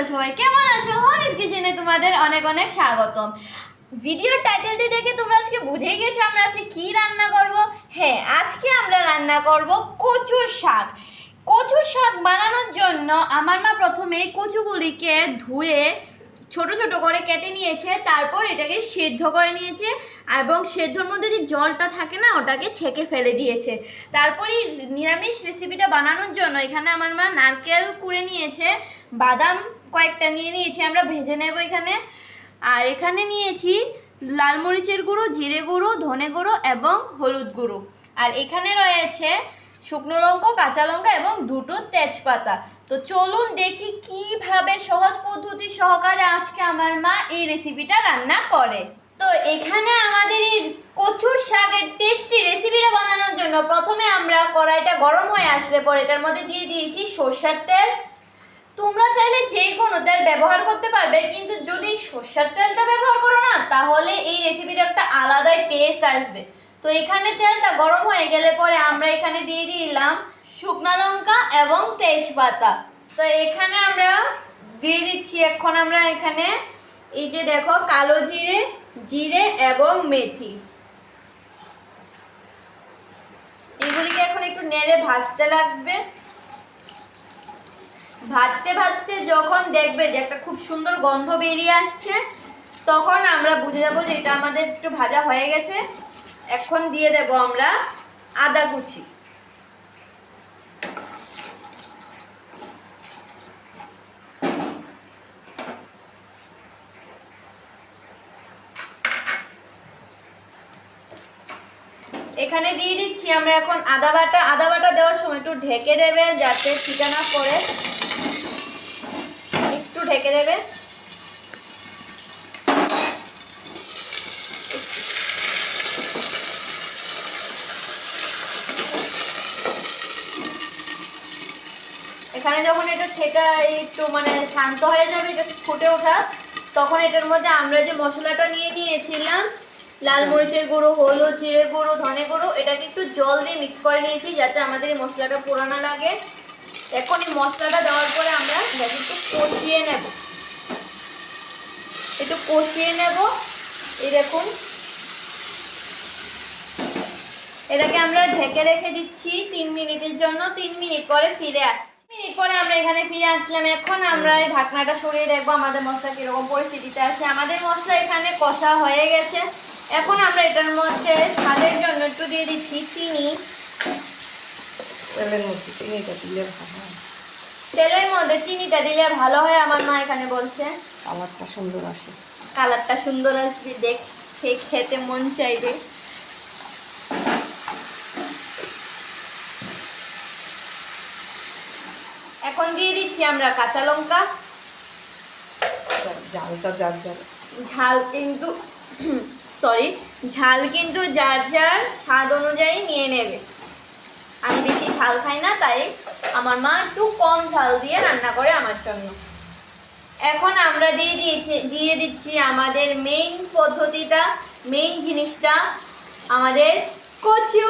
তোমরা সবাই। কেমন আছো? হনিস কিচেনে তোমাদের অনেক অনেক স্বাগতম। ভিডিওর টাইটেলটি দেখে তোমরা আজকে বুঝেই গেছো আমরা আজকে কি রান্না করব? হ্যাঁ আজকে আমরা রান্না করব কচুর শাক। কচুর শাক বানানোর জন্য আমার মা প্রথমে কচুগুলিকে ধুয়ে ছোট ছোট করে কেটে নিয়েছে, তারপর এটাকে সেদ্ধ করে নিয়েছে এবং সেদ্ধর মধ্যে যে জলটা থাকে না, ওটাকে ছেঁকে ফেলে দিয়েছে। তারপরে নিরামিষ রেসিপিটা বানানোর জন্য এখানে আমার মা নারকেল কুড়ে নিয়েছে, বাদাম কয়েকটা নিয়ে নিয়েছি, আমরা ভেজে নেব এখানে। আর এখানে নিয়েছি লাল মরিচের গুঁড়ো, জিরে গুঁড়ো, ধনে গুঁড়ো এবং হলুদ গুঁড়ো। আর এখানে রয়েছে শুকনো লঙ্কা, কাঁচা লঙ্কা এবং দুটো তেজপাতা। তো চলুন দেখি কীভাবে সহজ পদ্ধতি সহকারে আজকে আমার মা এই রেসিপিটা রান্না করে। তো এখানে আমাদের এই কচুর শাকের টেস্টি রেসিপিটা বানানোর জন্য প্রথমে আমরা কড়াইটা গরম হয়ে আসলে পর এটার মধ্যে দিয়ে দিয়েছি সর্ষের তেল তোমরা চাইলে যে কোনো তেল ব্যবহার করতে পারবে, কিন্তু যদি সর্ষের তেলটা ব্যবহার করো না, তাহলে এই রেসিপির একটা আলাদাই টেস্ট আসবে। তো এখানে তেলটা গরম হয়ে গেলে পরে আমরা এখানে দিয়ে দিলাম শুকনা লঙ্কা এবং তেজপাতা। তো এখানে আমরা দিয়ে দিচ্ছি, এখন আমরা এখানে এই যে দেখো, কালো জিরে জিরে এবং মেথি। এগুলিকে এখন একটু নেড়ে ভাজতে লাগবে। ভাজতে ভাজতে যখন দেখবে যে একটা খুব সুন্দর গন্ধ বেরিয়ে আসছে, তখন আমরা বুঝে যাব যে এটা আমাদের একটু ভাজা হয়ে গেছে। এখন দিয়ে দেব আমরা আদা কুচি। এখানে দিয়ে দিচ্ছি আমরা এখন আদা বাটা। আদা বাটা দেওয়ার সময় একটু ঢেকে দেবে যাতে ঠিকানা একটু ঢেকে দেবে। এখানে যখন এটা ছেটা একটু মানে শান্ত হয়ে যাবে, এটা ফুটে ওঠা, তখন এটার মধ্যে আমরা যে মশলাটা নিয়ে নিয়েছিলাম, লাল মরিচের গুঁড়ো, হলুদ, জিরে গুঁড়ো, ধনে গুঁড়ো, এটাকে একটু জল দিয়ে মিক্স করে নিয়েছি যাতে আমাদের এই মশলাটা পুরানো লাগে। এখন এই মশলাটা দেওয়ার পরে আমরা একটু কষিয়ে নেব। একটু কষিয়ে নেব। দেখুন। এটাকে আমরা ঢেকে রেখে দিচ্ছি তিন মিনিটের জন্য। তিন মিনিট পরে ফিরে আসছি। মিনিট পরে আমরা এখানে ফিরে আসলাম। এখন আমরা এই ঢাকনাটা সরিয়ে দেখব আমাদের মশলা কীরকম পরিস্থিতিতে আছে। আমাদের মশলা এখানে কষা হয়ে গেছে। এখন আমরা এটার মধ্যে স্বাদের জন্য একটু দিয়ে দিচ্ছি চিনি। চিনিটা দিলে ভালো তেলের মধ্যে চিনিটা দিলে ভালো হয় আমার মা এখানে বলছে। কালারটা সুন্দর আসে। কালারটা সুন্দর আসবে দেখে খেতে মন চাইবে। এখন দিয়ে দিচ্ছি আমরা কাঁচা লঙ্কা। ঝালটা যার যার ঝাল কিন্তু সরি ঝাল কিন্তু যার যার স্বাদ অনুযায়ী নিয়ে নেবে। ঝাল খাই না, তাই আমার মা একটু কম ঝাল দিয়ে রান্না করে আমার জন্য। এখন আমরা দিয়ে দিয়েছি, দিয়ে দিচ্ছি আমাদের মেইন পদ্ধতিটা মেইন জিনিসটা, আমাদের কচু।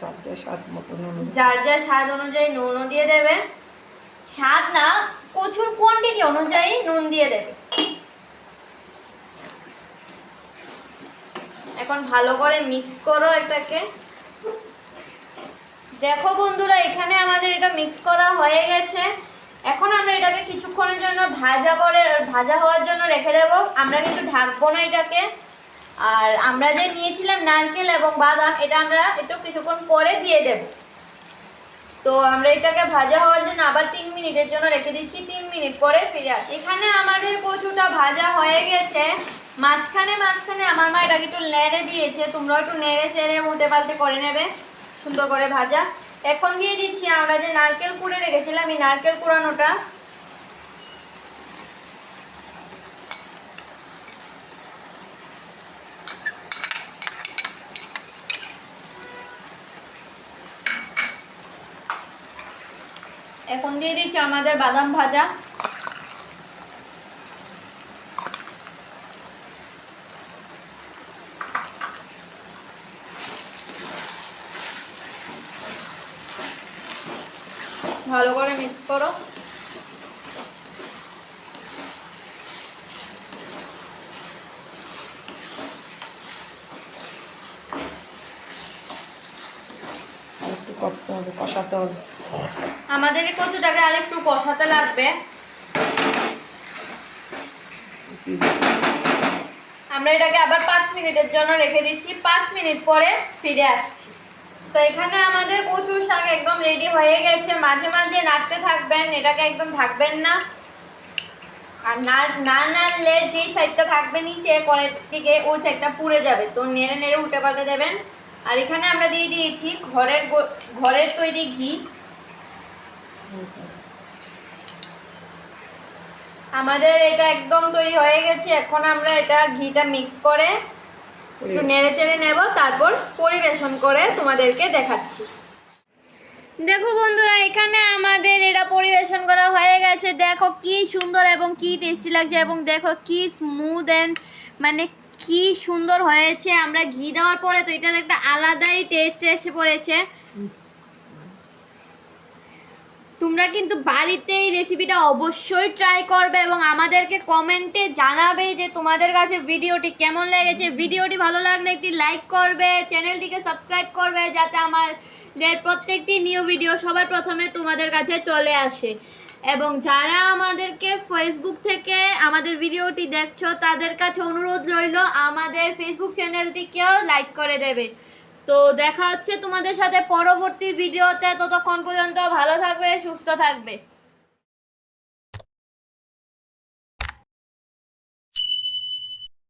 যার স্বাদ মতো নুন যার স্বাদ অনুযায়ী নুনও দিয়ে দেবে। স্বাদ না, কচুর কোয়ান্টিটি অনুযায়ী নুন দিয়ে দেবে। এখন ভালো করে মিক্স করো এটাকে। দেখো বন্ধুরা, এখানে আমাদের এটা মিক্স করা হয়ে গেছে। এখন আমরা এটাকে কিছুক্ষণের জন্য ভাজা করে, ভাজা হওয়ার জন্য রেখে দেবো। আমরা কিন্তু ঢাকবো না এটাকে। আর আমরা যে নিয়েছিলাম নারকেল এবং বাদাম, এটা আমরা একটু কিছুক্ষণ পরে দিয়ে দেব। তো আমরা এটাকে ভাজা হওয়ার জন্য আবার তিন মিনিটের জন্য রেখে দিচ্ছি। তিন মিনিট পরে ফিরে আসি। এখানে আমাদের কচুটা ভাজা হয়ে গেছে। মাঝখানে মাঝখানে আমার মা এটাকে একটু নেড়ে দিয়েছে। তোমরাও একটু নেড়ে চেড়ে উল্টে পাল্টে করে নেবে। সুন্দর করে ভাজা। এখন দিয়ে দিচ্ছি আমরা যে নারকেল কুড়ে রেখেছিলাম, এই নারকেল কুড়ানোটা। এখন দিয়ে দিচ্ছি আমাদের বাদাম ভাজা। ভালো করে মিক্স করো। একটু কষাতে হবে। আমাদের এই কচুটাকে আর একটু কষাতে লাগবে। আমরা এটাকে আবার পাঁচ মিনিটের জন্য রেখে দিচ্ছি। পাঁচ মিনিট পরে ফিরে আসছি। তো এখানে আমাদের কচুর শাক একদম রেডি হয়ে গেছে। মাঝে মাঝে নাড়তে থাকবেন, এটাকে একদম ঢাকবেন না। আর না না নাড়লে যেই সাইডটা থাকবে নিচে, পরের দিকে ওই সাইডটা পুড়ে যাবে। তো নেড়ে নেড়ে উল্টে পাল্টে দেবেন। আর এখানে আমরা দিয়ে দিয়েছি ঘরের ঘরের তৈরি ঘি। আমাদের এটা একদম তৈরি হয়ে গেছে। এখন আমরা এটা ঘিটা মিক্স করে একটু নেড়ে চেড়ে নেব তারপর পরিবেশন করে তোমাদেরকে দেখাচ্ছি। দেখো বন্ধুরা এখানে আমাদের এটা পরিবেশন করা হয়ে গেছে। দেখো কি সুন্দর এবং কি টেস্টি লাগছে এবং দেখো কি স্মুথ অ্যান্ড মানে কি সুন্দর হয়েছে। আমরা ঘি দেওয়ার পরে তো এটার একটা আলাদাই টেস্ট এসে পড়েছে। তোমরা কিন্তু বাড়িতে এই রেসিপিটা অবশ্যই ট্রাই করবে এবং আমাদেরকে কমেন্টে জানাবে যে তোমাদের কাছে ভিডিওটি কেমন লেগেছে। ভিডিওটি ভালো লাগলে একটি লাইক করবে চ্যানেলটিকে সাবস্ক্রাইব করবে যাতে আমাদের প্রত্যেকটি নিউ ভিডিও সবার প্রথমে তোমাদের কাছে চলে আসে। এবং যারা আমাদেরকে ফেসবুক থেকে আমাদের ভিডিওটি দেখছ, তাদের কাছে অনুরোধ রইল, আমাদের ফেসবুক চ্যানেলটিকেও লাইক করে দেবে। তো দেখা হচ্ছে তোমাদের সাথে পরবর্তী ভিডিওতে ততক্ষণ পর্যন্ত ভালো থাকবে সুস্থ থাকবে।